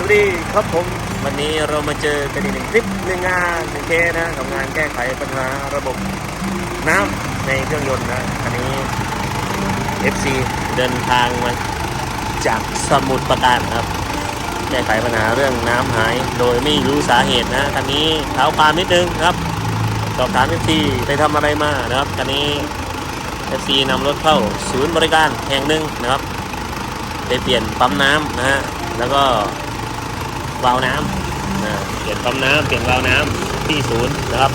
วัสดีครับผม วันนี้เรามาเจอกันอีกหนึ่งคลิปหนึ่งงานหนึ่งเคสนะกับงานแก้ไขปัญหาระบบน้ำในเครื่องยนต์นะอันนี้ FC เดินทางมาจากสมุทรปราการครับ แก้ไขปัญหาเรื่องน้ำหายโดยไม่รู้สาเหตุนะคันนี้เท้าความนิดนึงครับสอบถาม FC ไปทำอะไรมานะครับคันนี้ FC นำรถเข้าศูนย์บริการแห่งหนึ่งนะครับไปเปลี่ยนปั๊มน้ำนะฮะแล้วก็ วาล์วน้ำนะเปลี่ยนปั๊มน้ำเปลี่ยนวาล์วน้ำที่ศูนย์นะครับ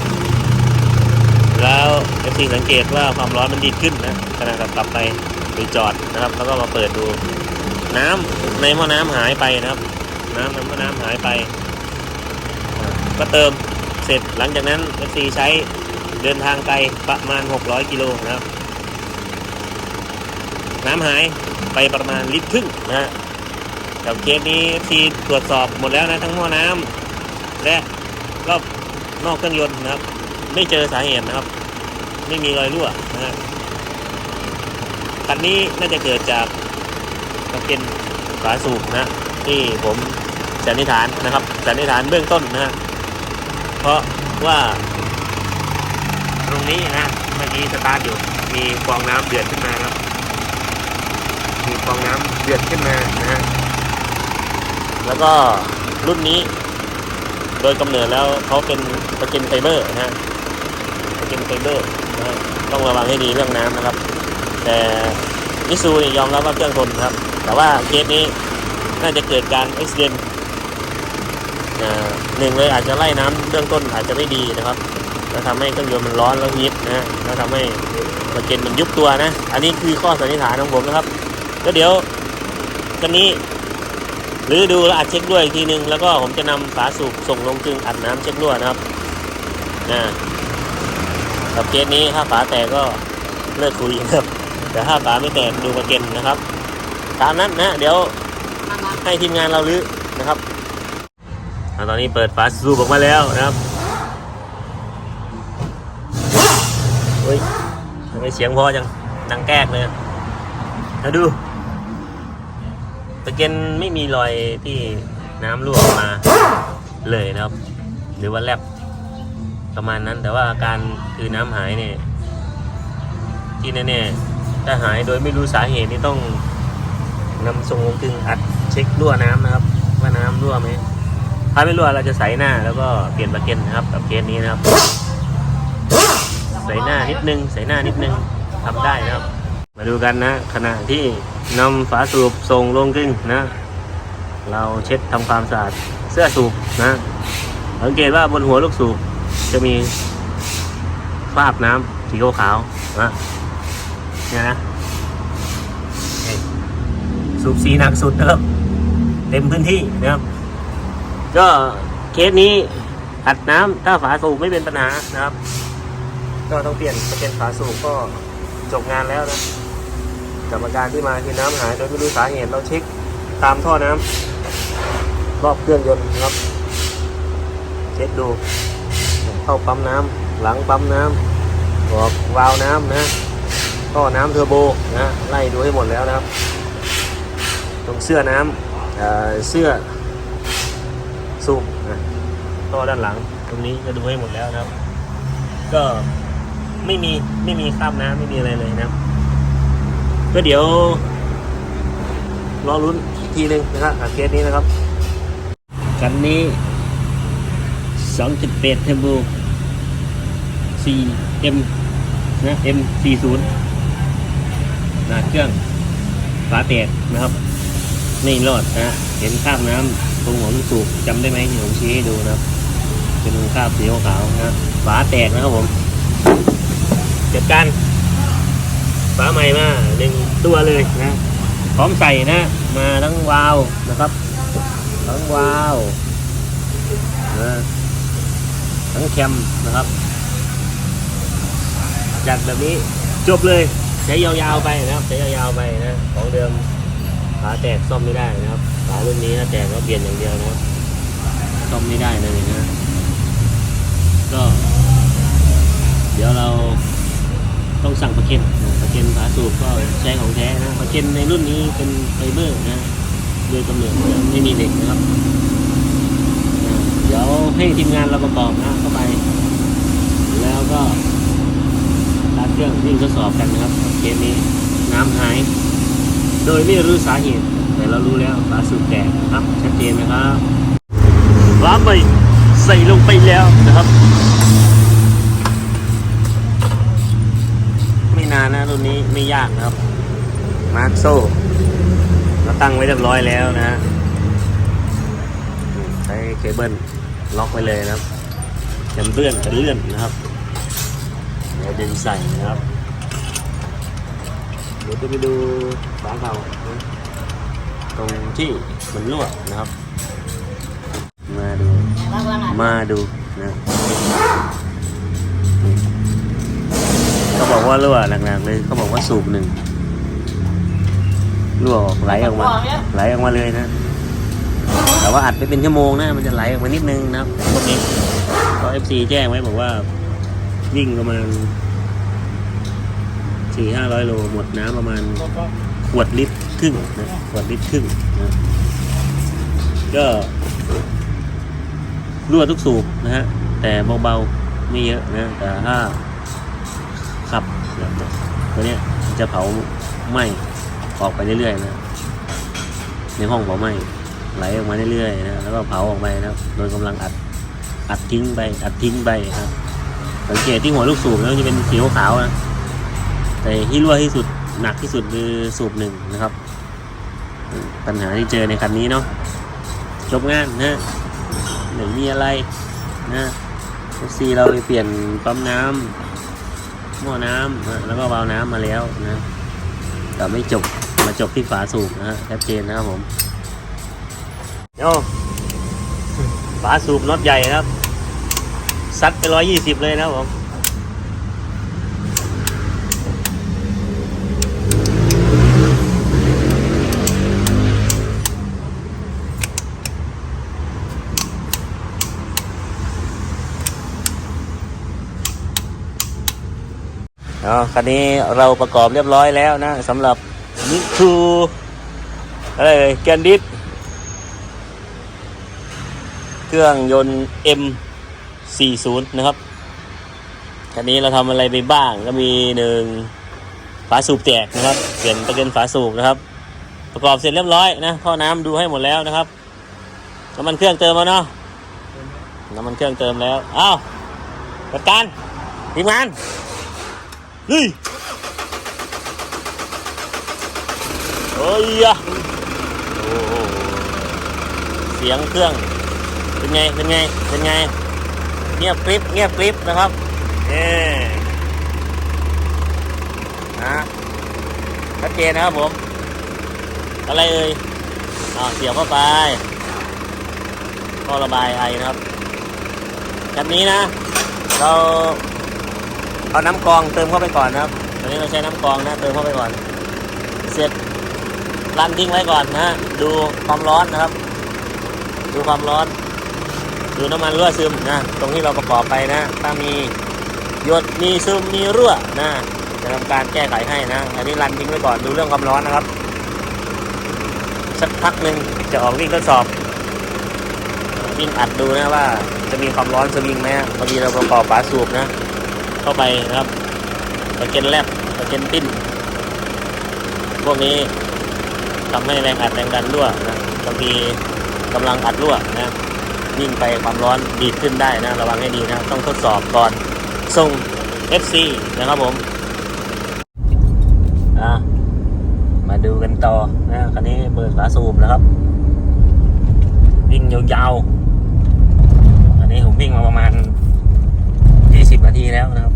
แล้วเอฟซีสังเกตว่าความร้อนมันดีขึ้นนะขณะกลับไปไปจอดนะครับ แล้วก็มาเปิดดูน้ำในหม้อน้ำหายไปนะครับ น้ำในหม้อน้ำหายไป ก็เติมเสร็จหลังจากนั้นเอฟซีใช้เดินทางไกลประมาณ 600 กิโลนะครับ น้ำหายไปประมาณลิตรครึ่งนะฮะ กับเคสนี้ทีตรวจสอบหมดแล้วนะทั้งหม้อน้ำและรอบนอกเครื่องยนต์นะครับ ไม่เจอสาเหตุนะครับ ไม่มีรอยรั่วนะฮะคันนี้น่าจะเกิดจากกระเป็นฝาสูบนะที่ผมสันนิษฐานนะครับสันนิษฐานเบื้องต้นนะฮะเพราะว่า ตรงนี้นะเมื่อกี้สตาร์ทอยู่มีฟองน้ำเดือดขึ้นมาครับมีฟองน้ำเดือดขึ้นมานะฮะ แล้วก็รุ่นนี้ โดยกำเนิดแล้วเขาเป็นประกินไฟเบอร์นะฮะประกินไฟเบอร์นะฮะต้องระวังให้ดีเรื่องน้ำนะครับ แต่มิซูนี่ยอมรับว่าเครื่องทนครับ แต่ว่าเคสนี้น่าจะเกิดการอุบิเหตุหนึ่งเลยอาจจะไล่น้ำเบื้องต้นอาจจะไม่ดีนะครับแล้วทำให้เครื่องยนต์มันร้อนแล้วฮีทนะแล้วทำให้ประกินมันยุบตัวนะ อันนี้คือข้อสันนิษฐานของผมนะครับก็เดี๋ยวกันนี้ หรือดูแล้วอัดเช็คด้วยอีกทีนึง แล้วก็ผมจะนำฝาสูบส่งลงกึ่งอัดน้ำเช็ครั่วนะครับนะกับเคสนี้ถ้าฝาแตกก็เลิกคุยนะครับ แต่ถ้าฝาไม่แตกดูประเก็นนะครับ ตามนั้นนะเดี๋ยวให้ทีมงานเราลื้อนะครับตอนนี้เปิดฝาสูบออกมาแล้วนะครับเฮ้ยทำไมเสียงพอจังดังแก๊กเลยมาดู ตะเกียนไม่มีรอยที่น้ำรั่วออกมาเลยนะครับ หรือว่าแลบประมาณนั้นแต่ว่าอาการคือน้ำหายเนี่ยที่แน่ๆถ้าหายโดยไม่รู้สาเหตุนี่ต้องนำส่งลงกึ่งอัดเช็ครั่วน้ำนะครับ ว่าน้ำรั่วไหมถ้าไม่รั่วเราจะใส่หน้าแล้วก็เปลี่ยนปะเก็นนะครับกับเคสนี้นะครับ ใส่หน้านิดนึง ใส่หน้านิดนึงทำได้นะครับ มาดูกันนะ ขณะที่นำฝาสูบส่งลงกึ่งนะ เราเช็ดทำความสะอาดเสื้อสูบนะสังเกตว่าบนหัวลูกสูบจะมีคราบน้ำสีขาวๆนะเนี่ยนะสูบสีหนักสุดนะครับเต็มพื้นที่นะครับ ก็เคสนี้อัดน้ำถ้าฝาสูบไม่เป็นปัญหานะครับ ก็ต้องเปลี่ยนเป็นฝาสูบก็จบงานแล้วนะ กับอาการที่มาคือน้ำหายโดยไม่รู้สาเหตุเราเช็คตามท่อน้ำรอบเครื่องยนต์นะครับ เช็คดูเข้าปั๊มน้ำหลังปั๊มน้ำบอกวาล์วน้ำนะท่อน้ำเทอร์โบนะไล่ดูให้หมดแล้วนะครับ ตรงเสื้อน้ำเเสื้อสูบนะท่อด้านหลัง ตรงนี้ก็ดูให้หมดแล้วนะครับ ก็ไม่มีไม่มีคราบน้ำไม่มีอะไรเลยนะครับ ก็เดี๋ยวรอลุ้นอีกทีหนึ่งนะครับกับเคสนี้นะครับ คันนี้ 2.8เทมโบ 4M นะ M40 หนาเครื่องฝาแตกนะครับ ไม่รอดนะ เห็นคราบน้ำตรงหัวลูกสูบจำได้ไหมที่ผมชี้ให้ดูนะครับ เป็นคราบสีขาวๆนะฝาแตกนะครับผมจัดการ ฝาใหม่มาหนึ่งตัวเลยนะพร้อมใส่นะ มาทั้งวาวนะครับทั้งวาวนะทั้งแคมนะครับจัดแบบนี้จบเลยใช้ยาวๆไปนะครับใช้ยาวๆไปนะของเดิมขาแตกซ่อมไม่ได้นะครับขารุ่นนี้ถ้าแตกก็เปลี่ยนอย่างเดียวนะครับซ่อมไม่ได้เลยนะ ก็ เดี๋ยวเรา ต้องสั่งประ เคนปะเคนฝาสูบก็ใช้ของแท้นะปะเคนในรุ่นนี้เป็นไฟเบอร์นะโดยกำเนิดไม่มีเหล็กนะครับ เดี๋ยวให้ทีมงานเราประกอบนะเข้าไป แล้วก็ตัดเครื่องวิ่งทดสอบกันนะครับเคสนี้น้ำหาย โดยไม่รู้สาเหตุ แต่เรารู้แล้วฝาสูบแตกนะครับชัดเจนนะครับวาไปใส่ลงไปแล้วนะครับ ไม่ นานนะรุ่นนี้ไม่ยากนะครับ มาร์คโซ่ เราตั้งไว้เรียบร้อยแล้วนะใช้เคเบิลล็อกไว้เลยนะครับกันเลื่อนกันเลื่อนนะครับเดี๋ยวดึงใส่นะครับเดี๋ยวจะไปดูฝาเก่าตรงที่มันรั่วนะครับ มาดู มาดู บอกว่ารั่วหนักๆเลยเขาบอกว่าสูบหนึ่งรั่วออกไหลออกมา ไหลออกมาเลยนะ แต่ว่าอัดไปเป็นชั่วโมงนะ มันจะไหลออกมานิดนึงนะพวกนี้ก็เอฟซีแจ้งไว้บอกว่าวิ่งประมาณสี่ห้าร้อยโลหมดน้ำประมาณขวดลิตรครึ่งนะขวดลิตรครึ่งนะก็รั่วทุกสูบนะฮะ แต่เบาๆไม่เยอะนะ แต่ถ้า ขับแบบตัวนี้จะเผาไหม้ออกไปเรื่อยๆนะในห้องเผาไหม้ไหลออกมาเรื่อยๆนะแล้วก็เผาออกไปนะโดยกำลังอัดอัดทิ้งไปอัดทิ้งไปครับสังเกตที่หัวลูกสูบแล้วจะเป็นสีขาวนะแต่ที่รั่วที่สุดหนักที่สุดคือสูบหนึ่งนะครับ ปัญหาที่เจอในคันนี้เนาะจบงานนะหนึ่งมีอะไรนะซีเราไปเปลี่ยนปั๊มน้ำ หม้อน้ำแล้วก็วาล์วน้ำมาแล้วนะแต่ไม่จบมาจบที่ฝาสูบนะฮะชัดเจนนะครับผมโยฝาสูบน็อตใหญ่นะครับซัดไปร้อยยี่สิบเลยนะครับผม อ๋อคันนี้เราประกอบเรียบร้อยแล้วนะสำหรับนิคูอะไรเลยแกนดิสเครื่องยนต์ M40 นะครับคันนี้เราทำอะไรไปบ้างก็มีหนึ่งฝาสูบแตกนะครับ เปลี่ยนตะเกียงฝาสูบนะครับ ประกอบเสร็จเรียบร้อยนะท่อน้ำดูให้หมดแล้วนะครับน้ำมันเครื่องเติมแล้วเนาะน้ำมันเครื่องเติมแล้วอ้าวจัดการทีมงาน นี่โอ้ยอะโอ้โหเสียงเครื่อง เป็นไง เป็นไง เป็นไง เงียบกริบเงียบกริบนะครับเอ่นะชัดเจนนะครับผม อะไรเอ่ยอ่าเสียบเข้าไปก็ระบายไอนะครับแบบนี้นะ เรา เอาน้ำกรองเติมเข้าไปก่อนนะครับตอนนี้เราใช้น้ำกรองนะเติมเข้าไปก่อน เสร็จรันทิ้งไว้ก่อนนะดูความร้อนนะครับ ดูความร้อน ดูน้ำมันรั่วซึมนะ ตรงที่เราประกอบไปนะ ถ้ามีหยดมีซึมมีรั่วนะจะทำการแก้ไขให้นะ อันนี้รันทิ้งไว้ก่อนดูเรื่องความร้อนนะครับ สักพักหนึ่งจะออกวิ่งทดสอบ วิ่งอัดดูนะว่าจะมีความร้อนสวิงไหมพอดีเราประกอบฝาสูบนะ เข้าไปนะครับตะเก็นแลบตะเก็นปิ้น พวกนี้ทำให้แรงอัดแรงดันรั่วนะบางทีกำลังอัดรั่วนะยิ่งไปความร้อนดีขึ้นได้นะระวังให้ดีนะต้องทดสอบก่อนส่ง FC นะครับผมอะมาดูกันต่อนะคันนี้เปิดฝาสูบนะครับ วิ่งยาวๆอันนี้ผมวิ่งมาประมาณ 20นาทีแล้วนะครับ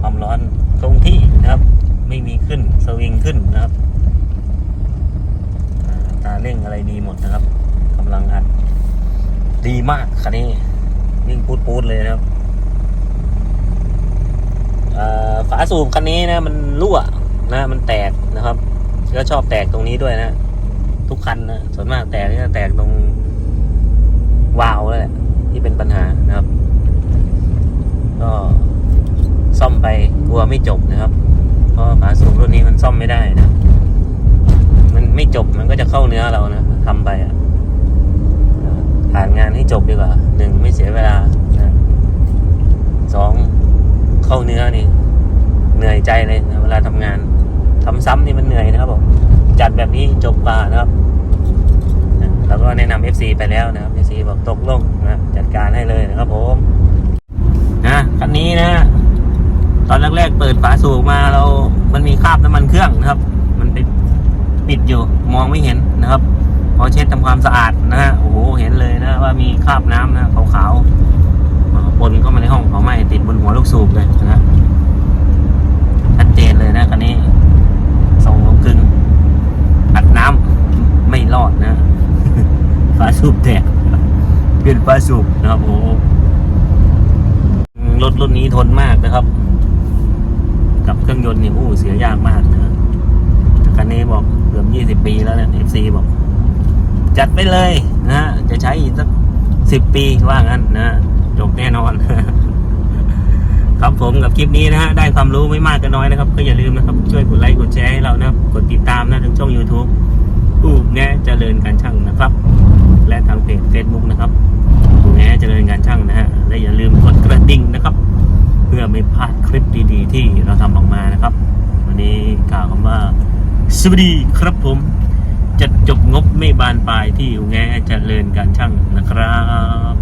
ความร้อนคงที่นะครับ ไม่มีขึ้นสวิงขึ้นนะครับอ่าตาเร่งอะไรดีหมดนะครับกำลังอัดดีมากคันนี้วิ่งปูดปูดๆเลยนะครับฝาสูบคันนี้นะ มันรั่วนะ มันแตกนะครับก็ชอบแตกตรงนี้ด้วยนะ ทุกคันนะส่วนมากแตกนี่จะแตกตรงวาล์วนั่นแหละที่เป็นปัญหานะครับ ซ่อมไปกลัวไม่จบนะครับ เพราะฝาสูบรุ่นนี้มันซ่อมไม่ได้นะ มันไม่จบมันก็จะเข้าเนื้อเรานะทำไปอะผ่านงานให้จบดีกว่าหนึ่งไม่เสียเวลาสองเข้าเนื้อนี่ เหนื่อยใจเลยนะเวลาทำงาน ทำซ้ำนี่มันเหนื่อยนะครับผมจัดแบบนี้จบป่านะครับแล้วก็แนะนำ FC ไปแล้วนะครับ FC บอกตกลงนะจัดการให้เลยนะครับผมนะคันนี้นะ อนแรกๆเปิดฝาสูบมาเรา มันมีคราบน้ำมันเครื่องนะครับ มันไปปิดอยู่มองไม่เห็นนะครับ พอเช็ดทำความสะอาดนะฮะโอ้โหเห็นเลยนะว่ามีคราบน้ำนะขาวๆปนเข้ามาในห้องเผาไหม้ติดบนหัวลูกสูบเลยนะฮะชัดเจนเลยนะคันนี้ส่งลงกึ่งอัดน้ำไม่รอดนะฝาสูบแตกเปลี่ยนฝาสูบนะครับโอ้รถรุ่นนี้ทนมากนะครับ กับเครื่องยนต์เนี่ยโอ้เสียยากมากนะคันนี้บอกเกือบยี่สิบปีแล้วเนี่ย FC บอก จัดไปเลยนะ จะใช้อีกสักสิบปีว่างั้นนะจบแน่นอน ครับผมกับคลิปนี้นะฮะ ได้ความรู้ไม่มากก็น้อยนะครับ ก็อย่าลืมนะครับ ช่วยกดไลค์กดแชร์ให้เรานะกดติดตามนะทางช่อง YouTube ผู้แง่เจริญการช่างนะครับ และทางเพจ Facebook นะครับผู้แง่เจริญการช่างนะฮะและอย่าลืมกดกระดิ่งนะครับ พื่อไม่พลาดคลิปดีๆ ที่เราทำออกมานะครับ วันนี้กล่าวคำว่า สวัสดีครับผมจะจบงบไม่บานปลายที่อยู่แง่เจริญการช่างนะครับ